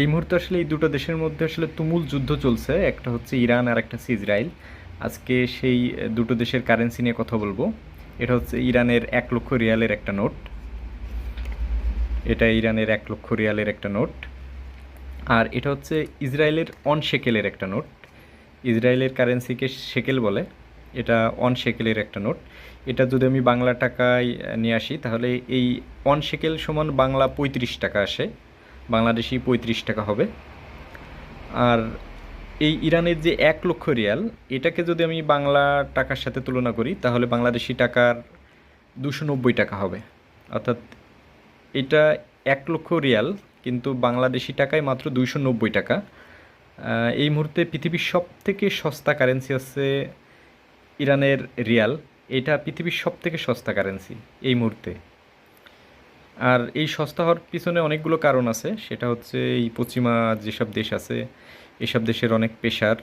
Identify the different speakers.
Speaker 1: এই মুহূর্তে আসলে এই দুটো দেশের মধ্যে আসলে তুমুল যুদ্ধ চলছে। একটা হচ্ছে ইরান আর একটা হচ্ছে ইসরায়েল। আজকে সেই দুটো দেশের কারেন্সি নিয়ে কথা বলব। এটা হচ্ছে ইরানের এক লক্ষ রিয়ালের একটা নোট। এটা ইরানের এক লক্ষ রিয়ালের একটা নোট। আর এটা হচ্ছে ইসরায়েলের অন শেকেলের একটা নোট। ইসরায়েলের কারেন্সিকে শেকেল বলে। এটা অন শেকেলের একটা নোট। এটা যদি আমি বাংলা টাকায় নিয়ে আসি, তাহলে এই অন শেকেল সমান বাংলা পঁয়ত্রিশ টাকা আসে। বাংলাদেশি পঁয়ত্রিশ টাকা হবে। আর এই ইরানের যে এক লক্ষ রিয়াল, এটাকে যদি আমি বাংলা টাকার সাথে তুলনা করি, তাহলে বাংলাদেশি টাকার দুশো নব্বই টাকা হবে। অর্থাৎ এটা এক লক্ষ রিয়াল, কিন্তু বাংলাদেশি টাকায় মাত্র দুইশো নব্বই টাকা। এই মুহূর্তে পৃথিবীর সব থেকে সস্তা কারেন্সি হচ্ছে ইরানের রিয়াল। এটা পৃথিবীর সব থেকে সস্তা কারেন্সি এই মুহূর্তে। আর এই সস্তা হওয়ার পিছনে অনেকগুলো কারণ আছে। সেটা হচ্ছে এই পশ্চিমা যেসব দেশ আছে, এসব দেশের অনেক পেশার